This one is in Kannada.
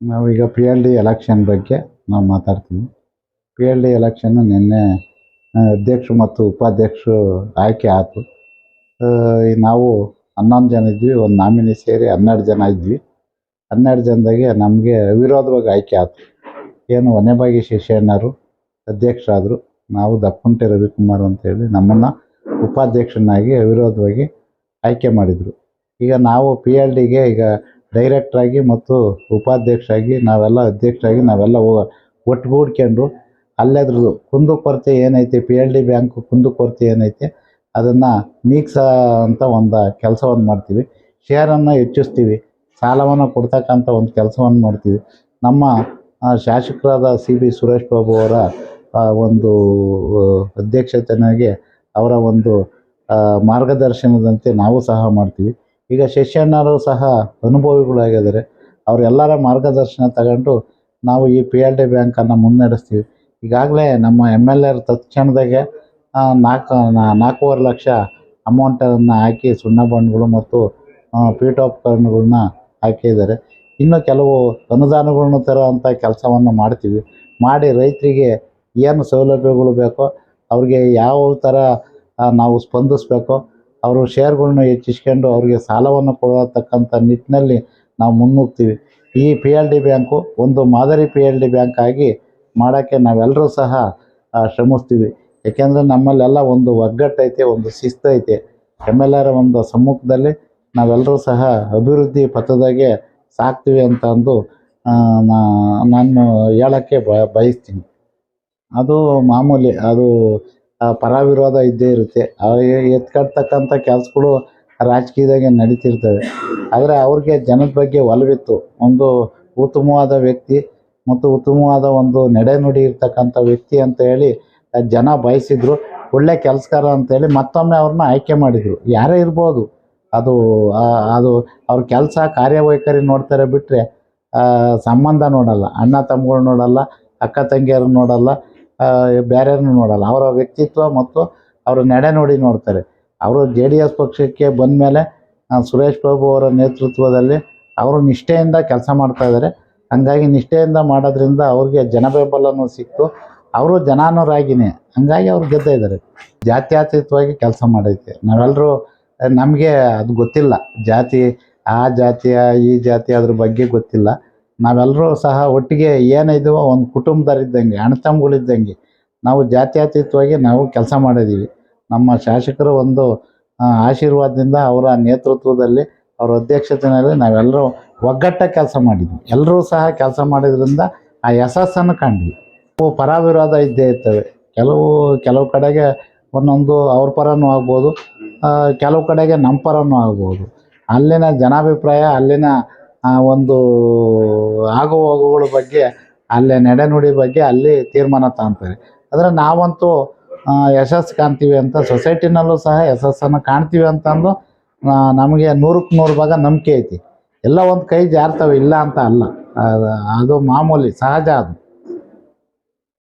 ನಾವೀಗ ಪಿ ಎಲ್ ಡಿ ಎಲೆಕ್ಷನ್ ಬಗ್ಗೆ ನಾವು ಮಾತಾಡ್ತೀವಿ. ಪಿ ಎಲ್ ಡಿ ಎಲೆಕ್ಷನ್ನು ನಿನ್ನೆ ಅಧ್ಯಕ್ಷರು ಮತ್ತು ಉಪಾಧ್ಯಕ್ಷರು ಆಯ್ಕೆ ಆಯಿತು ನಾವು ಹನ್ನೊಂದು ಜನ ಇದ್ವಿ, ಒಂದು ನಾಮಿನಿ ಸೇರಿ ಹನ್ನೆರಡು ಜನ ಇದ್ವಿ. ಹನ್ನೆರಡು ಜನದಾಗೆ ನಮಗೆ ಅವಿರೋಧವಾಗಿ ಆಯ್ಕೆ ಆಯಿತು ಏನು ಒನೆಬಾಗಿ ಶಿಶಣ್ಣರು ಅಧ್ಯಕ್ಷರಾದರು, ನಾವು ದಪ್ಪುಂಟೆ ರವಿಕುಮಾರ್ ಅಂತೇಳಿ ನಮ್ಮನ್ನು ಉಪಾಧ್ಯಕ್ಷನಾಗಿ ಅವಿರೋಧವಾಗಿ ಆಯ್ಕೆ ಮಾಡಿದರು. ಈಗ ನಾವು ಪಿ ಎಲ್ ಡಿಗೆ ಈಗ ಡೈರೆಕ್ಟ್ರಾಗಿ ಮತ್ತು ಉಪಾಧ್ಯಕ್ಷರಾಗಿ ನಾವೆಲ್ಲ ಅಧ್ಯಕ್ಷರಾಗಿ ನಾವೆಲ್ಲ ಒಟ್ಟುಗೂಡ್ಕೊಂಡು ಕುಂದು ಕುಂದುಕೊರತೆ ಏನೈತೆ ಪಿ ಎಲ್ ಡಿ ಬ್ಯಾಂಕ್ ಕುಂದುಕೊರತೆ ಏನೈತೆ, ಅದನ್ನು ನೀಗ್ಸ ಅಂತ ಒಂದು ಕೆಲಸವನ್ನು ಮಾಡ್ತೀವಿ. ಶೇರನ್ನು ಹೆಚ್ಚಿಸ್ತೀವಿ. ಸಾಲವನ್ನು ಕೊಡ್ತಕ್ಕಂಥ ಒಂದು ಕೆಲಸವನ್ನು ಮಾಡ್ತೀವಿ. ನಮ್ಮ ಶಾಸಕರಾದ ಸಿ ಬಿ ಸುರೇಶ್ ಬಾಬು ಅವರ ಒಂದು ಅಧ್ಯಕ್ಷತೆಯಾಗಿ ಅವರ ಒಂದು ಮಾರ್ಗದರ್ಶನದಂತೆ ನಾವು ಸಹ ಮಾಡ್ತೀವಿ. ಈಗ ಶಿಷ್ಯಣ್ಣರು ಸಹ ಅನುಭವಿಗಳಾಗಿದ್ದಾರೆ. ಅವರೆಲ್ಲರ ಮಾರ್ಗದರ್ಶನ ತಗೊಂಡು ನಾವು ಈ ಪಿ ಎಲ್ ಡಿ ಬ್ಯಾಂಕನ್ನು ಮುನ್ನಡೆಸ್ತೀವಿ. ಈಗಾಗಲೇ ನಮ್ಮ ಎಂ ಎಲ್ ಎರ್ ತತ್ಕ್ಷಣದಾಗೆ ನಾಲ್ಕು ನಾಲ್ಕೂವರೆ ಲಕ್ಷ ಅಮೌಂಟನ್ನು ಹಾಕಿ ಸುಣ್ಣ ಬಣ್ಣಗಳು ಮತ್ತು ಪೀಠೋಪಕರಣಗಳನ್ನ ಹಾಕಿದ್ದಾರೆ. ಇನ್ನು ಕೆಲವು ಅನುದಾನಗಳನ್ನು ತರುವಂಥ ಕೆಲಸವನ್ನು ಮಾಡ್ತೀವಿ. ಮಾಡಿ ರೈತರಿಗೆ ಏನು ಸೌಲಭ್ಯಗಳು ಬೇಕೋ, ಅವ್ರಿಗೆ ಯಾವ ಥರ ನಾವು ಸ್ಪಂದಿಸ್ಬೇಕೋ ಅವರು ಶೇರ್ಗಳ್ನ ಹೆಚ್ಚಿಸ್ಕೊಂಡು ಅವರಿಗೆ ಸಾಲವನ್ನು ಕೊಡತಕ್ಕಂಥ ನಿಟ್ಟಿನಲ್ಲಿ ನಾವು ಮುನ್ನುಗ್ತೀವಿ. ಈ ಪಿ ಎಲ್ ಡಿ ಬ್ಯಾಂಕು ಒಂದು ಮಾದರಿ ಪಿ ಎಲ್ ಡಿ ಬ್ಯಾಂಕ್ ಆಗಿ ಮಾಡೋಕ್ಕೆ ನಾವೆಲ್ಲರೂ ಸಹ ಶ್ರಮಿಸ್ತೀವಿ. ಏಕೆಂದರೆ ನಮ್ಮಲ್ಲೆಲ್ಲ ಒಂದು ಒಗ್ಗಟ್ಟೈತೆ, ಒಂದು ಶಿಸ್ತೈತೆ. ಆರ್ ಒಂದು ಸಮ್ಮುಖದಲ್ಲಿ ನಾವೆಲ್ಲರೂ ಸಹ ಅಭಿವೃದ್ಧಿ ಪಥದಾಗೆ ಸಾಕ್ತೀವಿ ಅಂತ ಅಂದು ನಾನು ಹೇಳೋಕ್ಕೆ ಬಯಸ್ತೀನಿ. ಅದು ಮಾಮೂಲಿ, ಅದು ಪರ ವಿರೋಧ ಇದ್ದೇ ಇರುತ್ತೆ. ಎತ್ಕಡ್ತಕ್ಕಂಥ ಕೆಲಸಗಳು ರಾಜಕೀಯದಾಗೆ ನಡೀತಿರ್ತವೆ. ಆದರೆ ಅವ್ರಿಗೆ ಜನದ ಬಗ್ಗೆ ಒಲವಿತ್ತು. ಒಂದು ಉತ್ತಮವಾದ ವ್ಯಕ್ತಿ ಮತ್ತು ಉತ್ತಮವಾದ ಒಂದು ನಡೆನುಡಿ ಇರ್ತಕ್ಕಂಥ ವ್ಯಕ್ತಿ ಅಂತ ಹೇಳಿ ಜನ ಬಯಸಿದ್ರು. ಒಳ್ಳೆ ಕೆಲಸಗಾರ ಅಂತೇಳಿ ಮತ್ತೊಮ್ಮೆ ಅವ್ರನ್ನ ಆಯ್ಕೆ ಮಾಡಿದರು. ಯಾರೇ ಇರ್ಬೋದು. ಅದು ಅದು ಅವ್ರ ಕೆಲಸ ಕಾರ್ಯವೈಖರಿ ನೋಡ್ತಾರೆ ಬಿಟ್ಟರೆ ಸಂಬಂಧ ನೋಡಲ್ಲ. ಅಣ್ಣ ತಮ್ಮಗಳು ನೋಡಲ್ಲ, ಅಕ್ಕ ತಂಗಿಯರು ನೋಡಲ್ಲ. ಬೇರೆಯವ್ರನ್ನ ನೋಡಲ್ಲ. ಅವರ ವ್ಯಕ್ತಿತ್ವ ಮತ್ತು ಅವರ ನಡೆನುಡಿ ನೋಡ್ತಾರೆ. ಅವರು ಜೆ ಡಿ ಎಸ್ ಪಕ್ಷಕ್ಕೆ ಬಂದಮೇಲೆ ಸುರೇಶ್ ಪ್ರಭು ಅವರ ನೇತೃತ್ವದಲ್ಲಿ ಅವರು ನಿಷ್ಠೆಯಿಂದ ಕೆಲಸ ಮಾಡ್ತಾ ಇದ್ದಾರೆ. ಹಂಗಾಗಿ ನಿಷ್ಠೆಯಿಂದ ಮಾಡೋದ್ರಿಂದ ಅವ್ರಿಗೆ ಜನ ಬೆಂಬಲನೂ ಸಿಕ್ತು. ಅವರು ಜನಾನುರಾಗಿನೇ. ಹಂಗಾಗಿ ಅವ್ರು ಗೆದ್ದ ಇದ್ದಾರೆ. ಜಾತ್ಯತೀತವಾಗಿ ಕೆಲಸ ಮಾಡೈತೆ. ನಾವೆಲ್ಲರೂ ನಮಗೆ ಅದು ಗೊತ್ತಿಲ್ಲ. ಜಾತಿ, ಆ ಜಾತಿಯ, ಈ ಜಾತಿ ಅದ್ರ ಬಗ್ಗೆ ಗೊತ್ತಿಲ್ಲ. ನಾವೆಲ್ಲರೂ ಸಹ ಒಟ್ಟಿಗೆ ಏನಿದೆವೋ ಒಂದು ಕುಟುಂಬದವರಿದ್ದಂಗೆ ಅಣ್ಣತಮ್ಮಗಳಿದ್ದಂಗೆ ನಾವು ಜಾತ್ಯತೀತವಾಗಿ ನಾವು ಕೆಲಸ ಮಾಡಿದ್ದೀವಿ ನಮ್ಮ ಶಾಸಕರು ಒಂದು ಆಶೀರ್ವಾದದಿಂದ ಅವರ ನೇತೃತ್ವದಲ್ಲಿ, ಅವರ ಅಧ್ಯಕ್ಷತೆಯಲ್ಲಿ ನಾವೆಲ್ಲರೂ ಒಗ್ಗಟ್ಟ ಕೆಲಸ ಮಾಡಿದ್ವಿ. ಎಲ್ಲರೂ ಸಹ ಕೆಲಸ ಮಾಡಿದ್ರಿಂದ ಆ ಯಶಸ್ಸನ್ನು ಕಂಡ್ವಿ. ಓ ಪರ ವಿರೋಧ ಇದ್ದೇ ಇರ್ತವೆ. ಕೆಲವು ಕೆಲವು ಕಡೆಗೆ ಒಂದೊಂದು ಅವ್ರ ಪರನೂ ಆಗ್ಬೋದು ಕೆಲವು ಕಡೆಗೆ ನಮ್ಮ ಪರನೂ ಆಗ್ಬೋದು. ಅಲ್ಲಿನ ಜನಾಭಿಪ್ರಾಯ, ಅಲ್ಲಿನ ಆ, ಒಂದು ಆಗು ಹೋಗುಗಳ ಬಗ್ಗೆ ಅಲ್ಲೇ ನಡೆನುಡಿ ಬಗ್ಗೆ ಅಲ್ಲಿ ತೀರ್ಮಾನ ತಗೊಂತಾರೆ. ಆದರೆ ನಾವಂತೂ ಯಶಸ್ಸು ಕಾಣ್ತೀವಿ ಅಂತ ಸೊಸೈಟಿನಲ್ಲೂ ಸಹ ಯಶಸ್ಸನ್ನು ಕಾಣ್ತೀವಿ ಅಂತಂದು ನಮಗೆ ನೂರಕ್ಕೆ ನೂರು ಭಾಗ ನಂಬಿಕೆ ಐತಿ. ಎಲ್ಲ ಒಂದು ಕೈ ಜಾರ್ತವೆ ಇಲ್ಲ ಅಂತ ಅಲ್ಲ. ಅದು ಮಾಮೂಲಿ ಸಹಜ ಅದು.